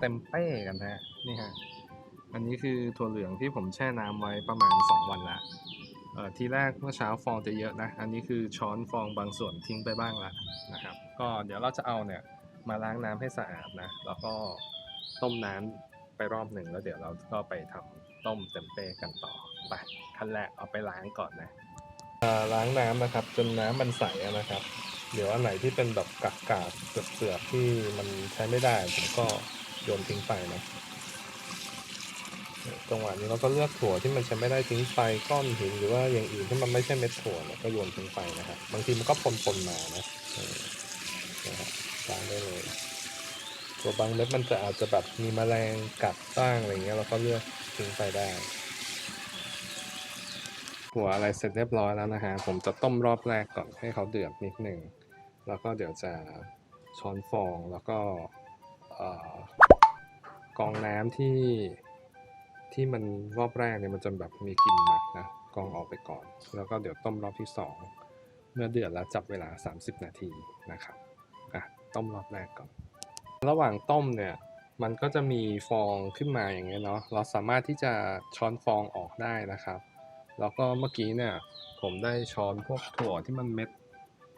เต็มเป้กันนะฮะนี่ฮะอันนี้คือถั่วเหลืองที่ผมแช่น้ำไว้ประมาณ 2 วันละเอ่อทีแรกเมื่อเช้าฟองจะเยอะนะ อันนี้คือช้อนฟองบางส่วนทิ้งไปบ้างละนะครับ ก็เดี๋ยวเราจะเอาเนี่ยมาล้างน้ำให้สะอาดนะ แล้วก็ต้มน้ำไปรอบหนึ่งแล้วเดี๋ยวเราก็ไปทำต้มเต็มเป้กันต่อไปขั้นแรกเอาไปล้างก่อนนะล้างน้ำนะครับ จนน้ำมันใสนะครับ เดี๋ยวอันไหนที่เป็นแบบกากกากๆเปลือกๆที่มันใช้ไม่ได้ผมก็ โยนทิ้งไปนะจังหวะนี้เราก็เลือกถั่วที่มันใช้ไม่ได้ทิ้งไปก้อนหินหรือว่าอย่างอื่นที่มันไม่ใช่เม็ดถั่วเนี่ยก็โยนทิ้งไปนะครับบางทีมันก็ปนๆมานะเออนะครับล้างได้เลยถั่วบางเม็ดมันจะอาจจะแบบมีแมลงกัดบ้างอะไรเงี้ยเราก็เลือกทิ้งไปได้หัวอะไรเสร็จเรียบร้อยแล้วนะฮะผมจะต้มรอบแรกก่อนให้เขาเดือดนิดหนึ่งแล้วก็เดี๋ยวจะช้อนฟองแล้วก็ กองน้ำที่ที่มันรอบแรกเนี่ยมันจะแบบมีกลิ่นหมักนะกองออกไปก่อน แล้วก็เดี๋ยวต้มรอบที่สองเมื่อเดือดแล้วจับเวลา 30 นาทีนะครับอะต้มรอบแรกก่อน ระหว่างต้มเนี่ยมันก็จะมีฟองขึ้นมาอย่างเงี้ยเนาะเราสามารถที่จะช้อนฟองออกได้นะครับ แล้วก็เมื่อกี้เนี่ยผมได้ช้อนพวกถั่วที่มันเม็ด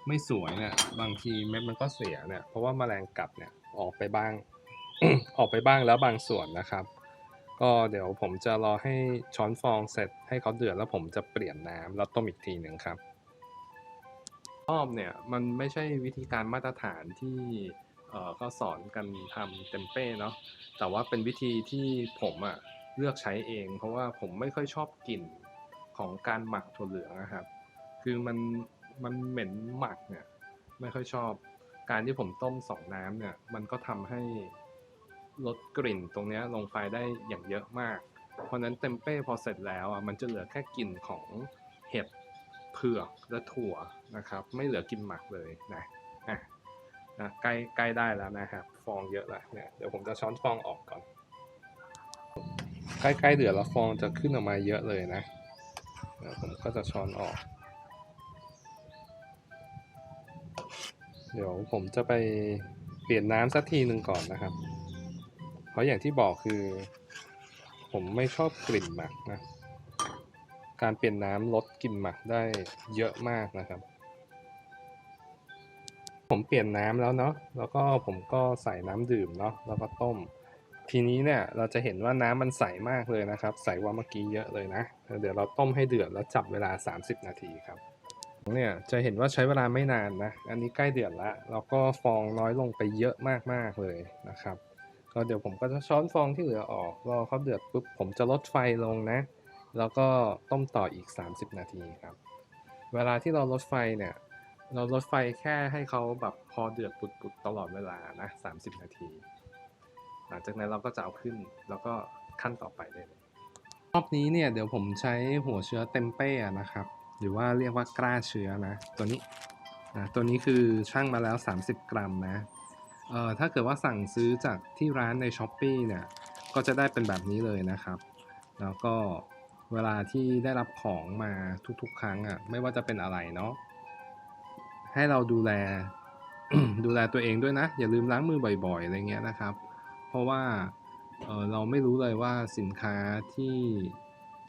ไม่สวยเนี่ยบางทีเม็ดมันก็เสียเนี่ยเพราะว่าแมลงกัดเนี่ยออกไปบ้าง ออกไปบ้างแล้วบางส่วนนะครับ ก็เดี๋ยวผมจะรอให้ช้อนฟองเสร็จให้เขาเดือดแล้วผมจะเปลี่ยนน้ำแล้วต้มอีกทีหนึ่งครับอ้อมเนี่ยมันไม่ใช่วิธีการมาตรฐานที่เออเขาสอนกันทำเต็มเป้เนาะแต่ว่าเป็นวิธีที่ผมอะเลือกใช้เอง เพราะว่าผมไม่ค่อยชอบกลิ่นของการหมักถั่วเหลืองนะครับ คือมันมันเหม็นหมักเนี่ยไม่ค่อยชอบ การที่ผมต้มสองน้ำเนี่ยมันก็ทำให้ ลดกลิ่นตรงนี้ลงไปได้อย่างเยอะมาก เพราะนั้นเต็มเป้พอเสร็จแล้วอะมันจะเหลือแค่กลิ่นของเห็ดเผือกและถั่วนะครับ ไม่เหลือกลิ่นหมักเลยนะอะนะใกล้ใกล้ได้แล้วนะครับฟองเยอะแล้วเนี่ยเดี๋ยวผมจะช้อนฟองออกก่อน ใกล้ๆเดือดแล้วฟองจะขึ้นออกมาเยอะเลยนะเดี๋ยวผมก็จะช้อนออก เดี๋ยวผมจะไปเปลี่ยนน้ำสักทีหนึ่งก่อนนะครับ เพราะอย่างที่บอกคือ ผมไม่ชอบกลิ่นหมักนะ การเปลี่ยนน้ำลดกลิ่นหมักได้เยอะมากนะครับ ผมเปลี่ยนน้ำแล้วเนาะ แล้วก็ผมก็ใส่น้ำดื่มเนาะ แล้วก็ต้ม ทีนี้เนี่ยเราจะเห็นว่าน้ำมันใสมากเลยนะครับ ใสกว่าเมื่อกี้เยอะเลยนะ เดี๋ยวเราต้มให้เดือดแล้วจับเวลา 30 นาทีครับเนี่ยจะเห็นว่าใช้เวลาไม่นานนะ อันนี้ใกล้เดือดล้วแล้วก็ฟองน้อยลงไปเยอะมากๆเลยนะครับ ก็เดี๋ยวผมก็จะช้อนฟองที่เหลือออกรอเขาเดือดปุ๊บผมจะลดไฟลงนะ แล้วก็ต้มต่ออีก 30 นาทีครับ เวลาที่เราลดไฟเนี่ย เราลดไฟแค่ให้เขาแบบพอเดือดปุดๆตลอดเวลานะ 30 นาที หลังจากนั้นเราก็จะเอาขึ้นแล้วก็ขั้นต่อไปได้เลยรอบนี้เนี่ยเดี๋ยวผมใช้หัวเชื้อเต็มเป้นะครับ หรือว่าเรียกว่ากล้าเชื้อนะ ตัวนี้นะตัวนี้คือช่างมาแล้ว 30 กรัมนะ เอ่อถ้าเกิดว่าสั่งซื้อจากที่ร้านใน s h อ p e e เนี่ยก็จะได้เป็นแบบนี้เลยนะครับ แล้วก็เวลาที่ได้รับของมาทุกๆ ครั้งอะไม่ว่าจะเป็นอะไรเนาะให้เราดูแลดูแลตัวเองด้วยนะ อย่าลืมล้างมือบ่อยๆอะไรเงี้ยนะครับ เพราะว่าเออเราไม่รู้เลยว่าสินค้าที่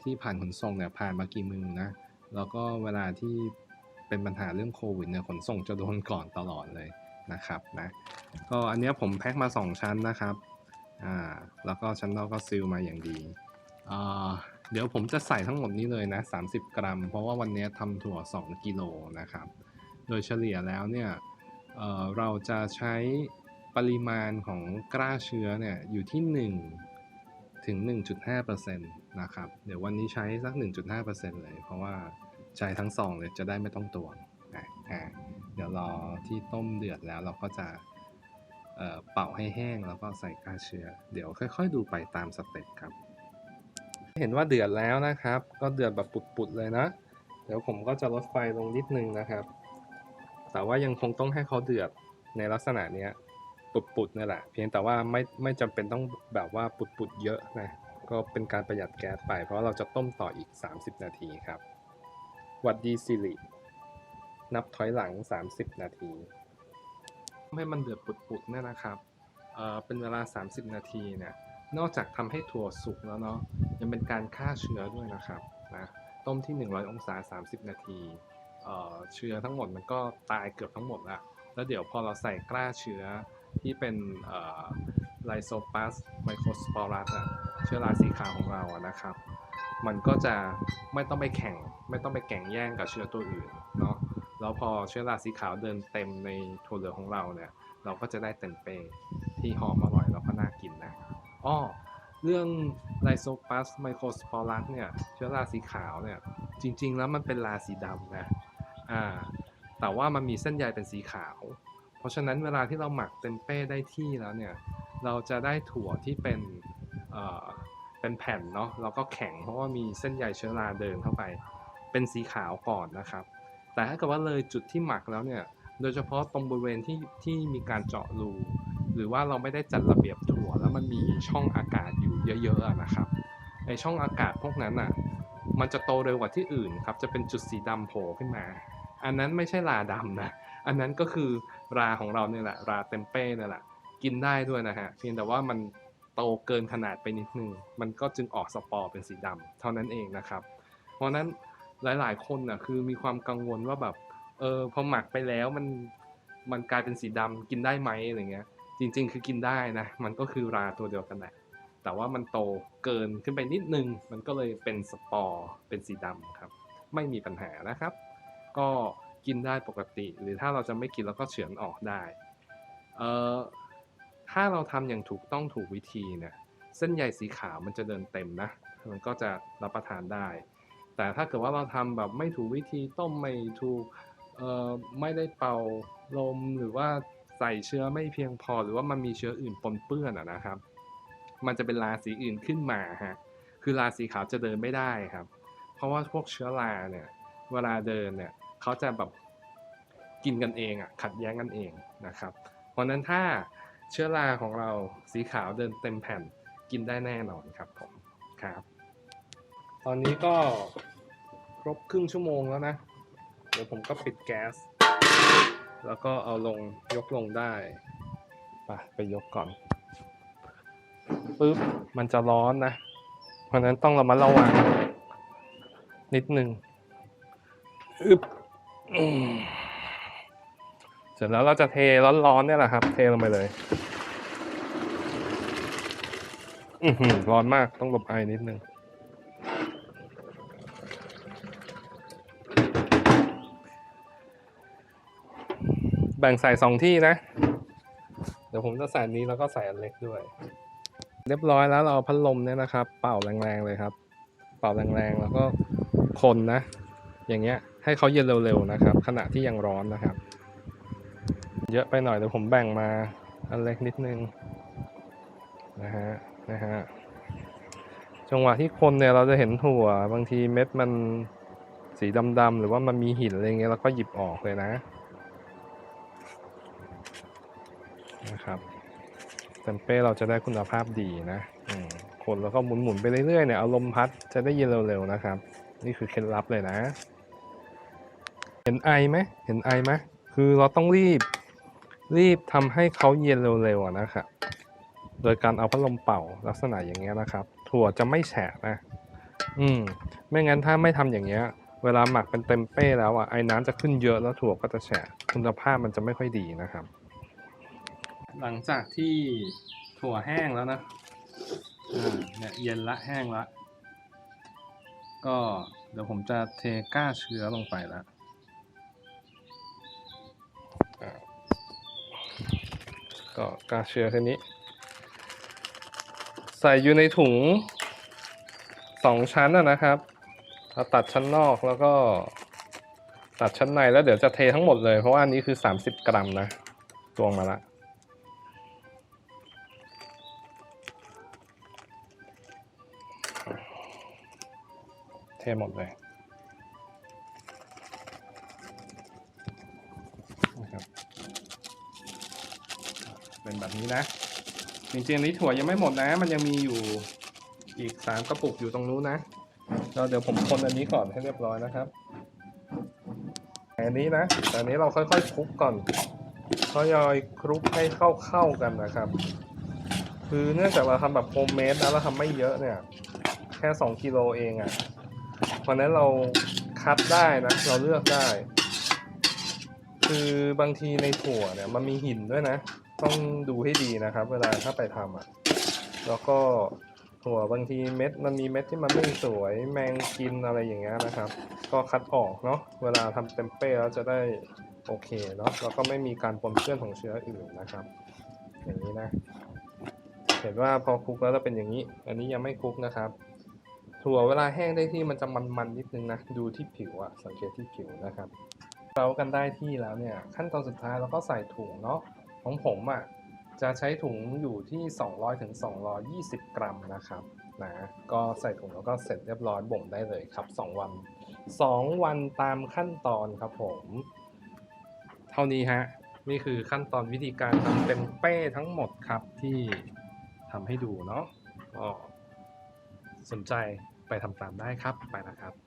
ที่ผ่านขนส่งเนี่ยผ่านมากี่มือนะ แล้วก็เวลาที่เป็นปัญหาเรื่องโควิดเนี่ยขนส่งจะโดนก่อนตลอดเลย นะครับนะก็อันนี้ผมแพ็คมา 2 ชั้นนะครับอ่าแล้วก็ชั้นนอกก็ซีลมาอย่างดีอ่าเดี๋ยวผมจะใส่ทั้งหมดนี้เลยนะ 30 กรัม เพราะว่าวันนี้ทำถั่ว 2 กิโลนะครับ โดยเฉลี่ยแล้วเนี่ยเเราจะใช้ปริมาณของกล้าเชื้อเนี่ยอยู่ที่ 1 ถึง 1.5%นะครับ เดี๋ยววันนี้ใช้สัก 1.5%เลย เพราะว่าใช้ทั้งซองเลยจะได้ไม่ต้องตวงนะ เดี๋ยวรอที่ต้มเดือดแล้วเราก็จะเเป่าให้แห้งแล้วก็ใส่กาเชื้อ เดี๋ยวค่อย ๆ ดูไปตามสเต็ปครับ เห็นว่าเดือดแล้วนะครับ ก็เดือดแบบปุดๆเลยนะ เดี๋ยวผมก็จะลดไฟลงนิดนึงนะครับ แต่ว่ายังคงต้องให้เขาเดือดในลักษณะนี้ปุดๆนี่แหละ เพียงแต่ว่าไม่ไม่จำเป็นต้องแบบว่าปุดๆเยอะนะ ก็เป็นการประหยัดแก๊สไป เพราะเราจะต้มต่ออีก 30 นาทีครับ วัดดีสิริ นับถอยหลัง 30 นาทีให้มันเดือดปุดๆเนี่ยนะครับเอ่อเป็นเวลา 30 นาทีเนี่ยนอกจากทำให้ถั่วสุกแล้วเนาะยังเป็นการฆ่าเชื้อด้วยนะครับนะต้มที่ 100 องศา 30 นาทีเอ่อเชื้อทั้งหมดมันก็ตายเกือบทั้งหมดละแล้วเดี๋ยวพอเราใส่กล้าเชื้อที่เป็นไลโซปัสไมโครสปอรัสอะเชื้อราสีขาวของเราอะนะครับ มันก็จะไม่ต้องไปแข่ง ไม่ต้องไปแข่งแย่งกับเชื้อตัวอื่น แล้วพอเชื้อราสีขาวเดินเต็มในถั่วเหลืองของเราเนี่ย เราก็จะได้เต็มเป้ที่หอมอร่อยแล้วก็น่ากินนะอ้อเรื่องไลโซปัสไมโครสปอรัสเนี่ยเชื้อราสีขาวเนี่ยจริง ๆ แล้วมันเป็นราสีดำนะอ่าแต่ว่ามันมีเส้นใยเป็นสีขาว เพราะฉะนั้นเวลาที่เราหมักเต็มเป้ได้ที่แล้วเนี่ยเราจะได้ถั่วที่เป็นเอ่อเป็นแผ่นเนาะแล้วก็แข็งเพราะว่ามีเส้นใยเชื้อราเดินเข้าไป เป็นสีขาวก่อนนะครับ แต่ถ้าเกิดว่าเลยจุดที่หมักแล้วเนี่ย โดยเฉพาะตรงบริเวณที่ที่มีการเจาะรู หรือว่าเราไม่ได้จัดระเบียบถั่ว แล้วมันมีช่องอากาศอยู่เยอะๆนะครับไอช่องอากาศพวกนั้นอะ มันจะโตเร็วกว่าที่อื่นครับ จะเป็นจุดสีดำโผล่ขึ้นมา อันนั้นไม่ใช่ราดำนะ อันนั้นก็คือราของเราเนี่ยแหละ ราเต็มเป้เนี่ยแหละ กินได้ด้วยนะฮะ เพียงแต่ว่ามันโตเกินขนาดไปนิดนึง มันก็จึงออกสปอร์เป็นสีดำเท่านั้นเองนะครับ เพราะนั้น หลาย ๆ คนน่ะคือมีความกังวลว่าแบบเออพอหมักไปแล้วมันมันกลายเป็นสีดำกินได้ไหมอะไรเงี้ย จริง ๆ คือกินได้นะ มันก็คือราตัวเดียวกันแหละแต่ว่ามันโตเกินขึ้นไปนิดนึง มันก็เลยเป็นสปอร์เป็นสีดำครับ ไม่มีปัญหานะครับ ก็กินได้ปกติ หรือถ้าเราจะไม่กินเราก็เฉือนออกได้เอ่อถ้าเราทำอย่างถูกต้องถูกวิธีเนี่ยเส้นใยสีขาวมันจะเดินเต็มนะ มันก็จะรับประทานได้ แต่ถ้าเกิดว่าเราทำแบบไม่ถูกวิธีต้มไม่ถูกเอ่อไม่ได้เป่าลมหรือว่าใส่เชื้อไม่เพียงพอหรือว่ามันมีเชื้ออื่นปนเปื้อนนะครับ มันจะเป็นราสีอื่นขึ้นมาฮะคือราสีขาวจะเดินไม่ได้ครับ เพราะว่าพวกเชื้อราเนี่ยเวลาเดินเนี่ยเขาจะแบบกินกันเองอะขัดแย้งกันเองนะครับ เพราะฉะนั้นถ้าเชื้อราของเราสีขาวเดินเต็มแผ่นกินได้แน่นอนครับผมครับ ตอนนี้ก็ครบครึ่งชั่วโมงแล้วนะ เดี๋ยวผมก็ปิดแก๊ส แล้วก็เอาลงยกลงได้ไปไปยกก่อนปุ๊บมันจะร้อนนะ เพราะนั้นต้องระมัดระวัง นิดนึงอึบเสร็จแล้วเราจะเทร้อนๆเนี่ยแหละครับ เทลงไปเลยอือร้อนมากต้องหลบไอนิดนึง บ่งใส่สองที่นะ เดี๋ยวผมจะใส่นนี้แล้วก็ใส่อันเล็กด้วย เรียบร้อยแล้วเราเอาพัดลมเนี่ยนะครับ เป่าแรงๆเลยครับ เป่าแรงๆแล้วก็คนนะ อย่างเงี้ย ให้เขาเย็นเร็วๆนะครับ ขณะที่ยังร้อนนะครับ เยอะไปหน่อยเดี๋ยวผมแบ่งมาอันเล็กนิดนึงนะฮะนะฮะจังหวะที่คนเนี่ยเราจะเห็นถั่วบางทีเม็ดมันสีดำๆหรือว่ามันมีหินอะไรเงี้ยเราก็หยิบออกเลยนะ นะครับเซมเป้เราจะได้คุณภาพดีนะคนแล้วก็หมุนๆไปเรื่อยๆเนี่ยเอาลมพัดจะได้เย็นเร็วๆนะครับ นี่คือเคล็ดลับเลยนะ เห็นไอไหมเห็นไอไหมคือเราต้องรีบรีบทำให้เขาเย็นเร็วๆนะครับโดยการเอาพัดลมเป่าลักษณะอย่างเงี้ยนะครับ ถั่วจะไม่แฉะนะ อืมไม่งั้นถ้าไม่ทำอย่างเงี้ย เวลาหมักเป็นเต็มเป้แล้วอะไอ้น้ำจะขึ้นเยอะแล้วถั่วก็จะแฉะคุณภาพมันจะไม่ค่อยดีนะครับ หลังจากที่ถั่วแห้งแล้วนะเนี่ยเย็นละแห้งละ ก็เดี๋ยวผมจะเทก้าเชื้อลงไปล้วอ่าก็ก้าเชื้อแค่นี้ ใส่อยู่ในถุงสองชั้นอะนะครับเราตัดชั้นนอกแล้วก็ตัดชั้นในแล้วเดี๋ยวจะเททั้งหมดเลยเพราะว่าอันนี้คือ 30 กรัมนะตวงมาละ เทหมดเลยนะครับเป็นแบบนี้นะ จริงๆนนี้ถั่วยังไม่หมดนะ มันยังมีอยู่อีกสามกระปุกอยู่ตรงนู้นนะเราเดี๋ยวผมคนอันนี้ก่อนให้เรียบร้อยนะครับอันนี้นะแต่อันนี้เราค่อยๆคลุกก่อนค่อยๆคลุกให้เข้าๆกันนะครับ คือเนื่องจากเราทำแบบโฮมเมดแล้วเราทำไม่เยอะเนี่ย แค่สองกิโลเองอะ่ะ เพราะนั้นเราคัดได้นะ เราเลือกได้ คือบางทีในถั่วเนี่ยมันมีหินด้วยนะ ต้องดูให้ดีนะครับ เวลาถ้าไปทำอะ่ะ แล้วก็ถั่วบางทีเม็ดมันมีเม็ดที่มันไม่สวยแมงกินอะไรอย่างเงี้ยนะครับ ก็คัดออกเนาะเวลาทำเต็มเป้แล้วจะได้โอเคเนาะแล้วก็ไม่มีการปนเปื้อนของเชื้ออื่นนะครับ อย่างนี้นะ เห็นว่าพอคลุกแล้วจะเป็นอย่างนี้ อันนี้ยังไม่คลุกนะครับ ถั่วเวลาแห้งได้ที่มันจะมันๆนิดนึงนะ ดูที่ผิวอะสังเกตที่ผิวนะครับเรากันได้ที่แล้วเนี่ย ขั้นตอนสุดท้ายเราก็ใส่ถุงเนาะของผมอะจะใช้ถุงอยู่ที่ 200ถึง220 กรัมนะครับนะก็ใส่ถุงแล้วก็เสร็จเรียบร้อยบ่มได้เลยครับ 2 วัน 2 วันตามขั้นตอนครับผม เท่านี้ฮะนี่คือขั้นตอนวิธีการทำเป็นเป้ทั้งหมดครับที่ทำให้ดูเนาะก็สนใจ ทำตามได้ครับไปนะครับ